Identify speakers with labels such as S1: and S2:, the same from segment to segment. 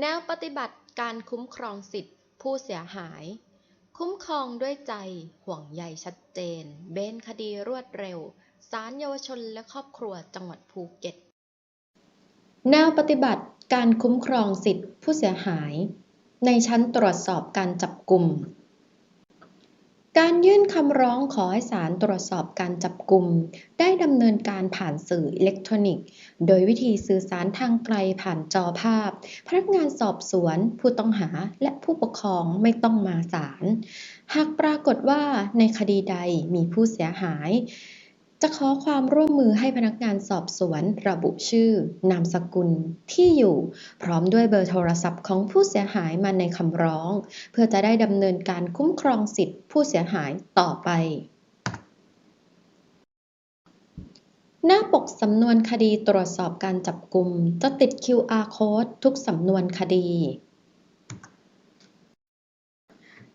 S1: แนวปฏิบัติการคุ้มครองสิทธิผู้เสียหาย คุ้มครองด้วยใจห่วงใยชัดเจน เบนคดีรวดเร็วศาลเยาวชนและครอบครัวจังหวัดภูเก็ต แนวปฏิบัติการคุ้มครองสิทธิผู้เสียหาย ในชั้นตรวจสอบการจับกลุ่ม การยื่นคำร้องขอให้ศาลตรวจสอบการจับกลุ่ม ได้ดำเนินการผ่านสื่ออิเล็กทรอนิกส์ โดยวิธีสื่อสารทางไกลผ่านจอภาพ พนักงานสอบสวน ผู้ต้องหาและผู้ปกครองไม่ต้องมาศาลหากปรากฏว่าในคดีใดมีผู้เสียหาย จะขอความร่วมมือให้พนักงานสอบสวน ระบุชื่อ นามสกุล ที่อยู่ พร้อมด้วยเบอร์โทรศัพท์ของผู้เสียหายมาในคำร้อง เพื่อจะได้ดำเนินการคุ้มครองสิทธิผู้เสียหายต่อไป หน้าปกสำนวนคดีตรวจสอบการจับกลุ่มจะติด QR code ทุกสำนวนคดี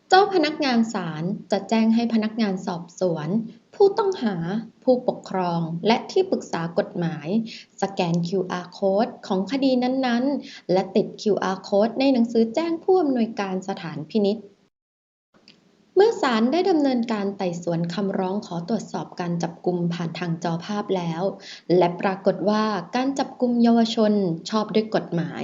S1: เจ้าพนักงานศาลจะแจ้งให้พนักงานสอบสวน ผู้ต้องหา ผู้ปกครอง และที่ปรึกษากฎหมาย สแกน QR code ของคดีนั้นๆ และติด QR code ในหนังสือแจ้งผู้อำนวยการสถานพินิษ์ เมื่อศาลได้ดำเนินการไต่สวนคำร้องขอตรวจสอบการจับกุมผ่านทางจอภาพแล้ว และปรากฏว่าการจับกุมเยาวชนชอบด้วยกฎหมาย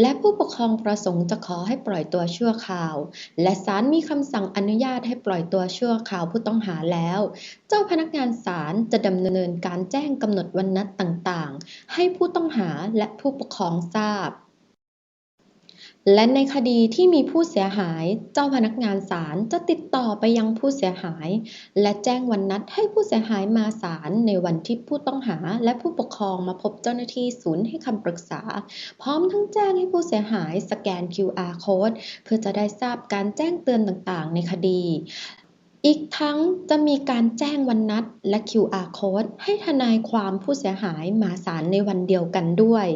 S1: และผู้ปกครองประสงค์จะขอให้ปล่อยตัวชั่วคราว และศาลมีคำสั่งอนุญาตให้ปล่อยตัวชั่วคราวผู้ต้องหาแล้ว เจ้าพนักงานศาลจะดำเนินการแจ้งกำหนดวันนัดต่างๆ ให้ผู้ต้องหาและผู้ปกครองทราบ และในคดีที่มีผู้เสียหายเจ้าพนักงานศาลจะติดต่อไปยังผู้เสียหาย และแจ้งวันนัดให้ผู้เสียหายมาศาลในวันที่ผู้ต้องหาและผู้ปกครองมาพบเจ้าหน้าที่ศูนย์ให้คำปรึกษา พร้อมทั้งแจ้งให้ผู้เสียหายสแกน QR code เพื่อจะได้ทราบการแจ้งเตือนต่างๆ ในคดีอีกทั้งจะมีการแจ้งวันนัดและ QR code ให้ทนายความผู้เสียหายมาศาลในวันเดียวกันด้วย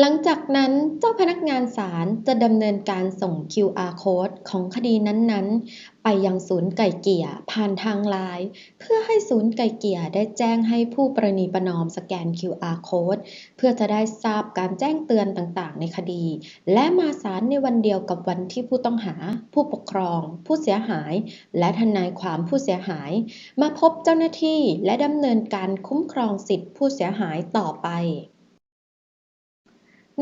S1: หลังจากนั้นเจ้าพนักงานศาลจะดำเนินการส่ง QR code ของคดีนั้นๆ ไปยังศูนย์ไก่เกี่ยผ่านทางไลน์เพื่อให้ศูนย์ไก่เกี่ยได้แจ้งให้ผู้ประนีประนอมสแกน QR code เพื่อจะได้ทราบการแจ้งเตือนต่างๆ ในคดี และมาศาลในวันเดียวกับวันที่ผู้ต้องหา ผู้ปกครอง ผู้เสียหาย และทนายความผู้เสียหาย มาพบเจ้าหน้าที่และดำเนินการคุ้มครองสิทธิผู้เสียหายต่อไป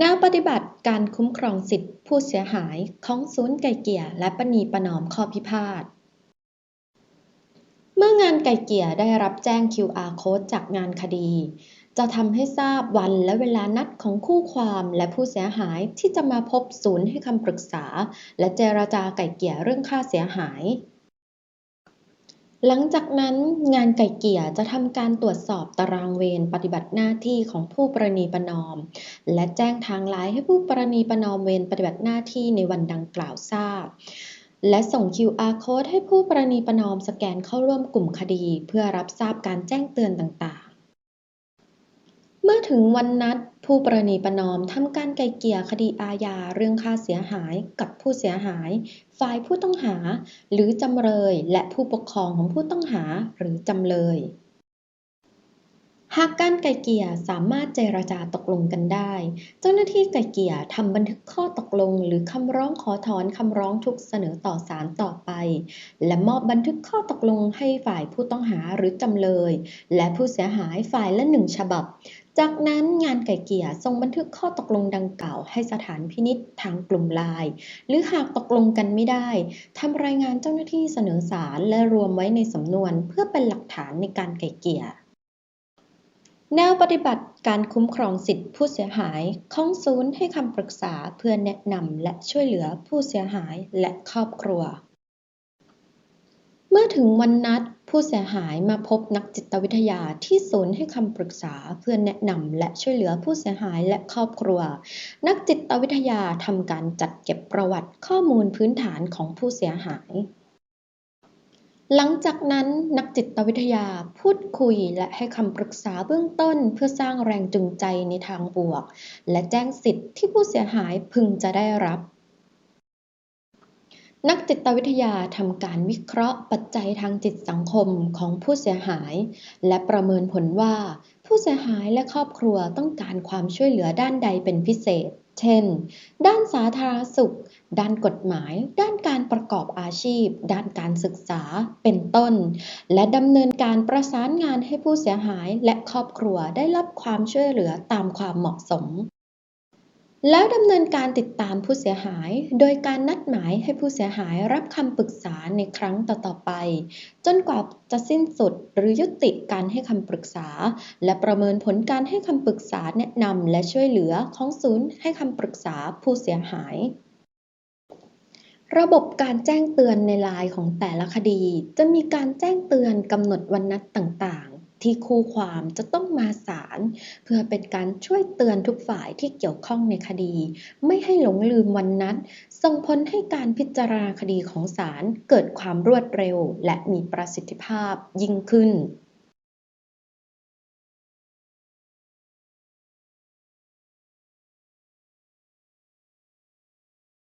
S1: แนวปฏิบัติการคุ้มครองสิทธิผู้เสียหายของศูนย์ไก่เกี่ยและประนีประนอมข้อพิพาท เมื่องานไก่เกี่ยได้รับแจ้ง QR code จากงานคดี จะทำให้ทราบวันและเวลานัดของคู่ความและผู้เสียหายที่จะมาพบศูนย์ให้คำปรึกษา และเจรจาไก่เกี่ยเรื่องค่าเสียหาย หลังจากนั้นงานไก่เกี่ยจะทำการตรวจสอบตารางเวรปฏิบัติหน้าที่ของผู้ประนีประนอม และแจ้งทางไลน์ให้ผู้ประนีประนอมเวรปฏิบัติหน้าที่ในวันดังกล่าวทราบ และส่ง QR code ให้ผู้ประนีประนอมสแกนเข้าร่วมกลุ่มคดี เพื่อรับทราบการแจ้งเตือนต่าง ถึงวันนัดผู้ประนีประนอมทำการไกลเกลี่ยคดีอาญาเรื่องค่าเสียหายกับผู้เสียหาย ฝ่ายผู้ต้องหา หรือจำเลยและผู้ปกครองของผู้ต้องหาหรือจำเลย หากการไกลเกลี่ยสามารถเจรจาตกลงกันได้ เจ้าหน้าที่ไกลเกลี่ยทำบันทึกข้อตกลง หรือคำร้องขอถอนคำร้องทุกเสนอต่อศาลต่อไป และมอบบันทึกข้อตกลงให้ฝ่ายผู้ต้องหาหรือจำเลย และผู้เสียหายฝ่ายละหนึ่งฉบับ จากนั้นงานไก่เกี่ยส่งบันทึกข้อตกลงดังกล่าวให้สถานพินิษทางกลุ่มลน์หรือหากตกลงกันไม่ได้ทำรายงานเจ้าหน้าที่เสนอศาลและรวมไว้ในสำนวนเพื่อเป็นหลักฐานในการไก่เกี่ยแนวปฏิบัติการคุ้มครองสิทธิผู้เสียหายของศูนย์ให้คำปรึกษาเพื่อแนะนำและช่วยเหลือผู้เสียหายและครอบครัว เมื่อถึงวันนัด ผู้เสียหายมาพบนักจิตวิทยาที่ศูนย์ให้คำปรึกษาเพื่อแนะนำและช่วยเหลือผู้เสียหายและครอบครัว นักจิตวิทยาทำการจัดเก็บประวัติข้อมูลพื้นฐานของผู้เสียหาย หลังจากนั้นนักจิตวิทยาพูดคุยและให้คำปรึกษาเบื้องต้นเพื่อสร้างแรงจูงใจในทางบวก และแจ้งสิทธิ์ที่ผู้เสียหายพึงจะได้รับ นักจิตวิทยาทำการวิเคราะห์ปัจจัยทางจิตสังคมของผู้เสียหาย และประเมินผลว่า ผู้เสียหายและครอบครัวต้องการความช่วยเหลือด้านใดเป็นพิเศษ เช่น ด้านสาธารณสุข ด้านกฎหมาย ด้านการประกอบอาชีพ ด้านการศึกษา เป็นต้น และดำเนินการประสานงานให้ผู้เสียหายและครอบครัวได้รับความช่วยเหลือตามความเหมาะสม แล้วดำเนินการติดตามผู้เสียหาย โดยการนัดหมายให้ผู้เสียหายรับคำปรึกษาในครั้งต่อๆไป จนกว่าจะสิ้นสุดหรือยุติการให้คำปรึกษา และประเมินผลการให้คำปรึกษาแนะนำและช่วยเหลือของศูนย์ให้คำปรึกษาผู้เสียหายระบบการแจ้งเตือนในลน์ของแต่ละคดี จะมีการแจ้งเตือนกำหนดวันนัดต่างๆ ที่คู่ความจะต้องมาศาลเพื่อเป็นการช่วยเตือนทุกฝ่ายที่เกี่ยวข้องในคดี ไม่ให้หลงลืมวันนัดส่งผลให้การพิจารณาคดีของศาลเกิดความรวดเร็วและมีประสิทธิภาพยิ่งขึ้น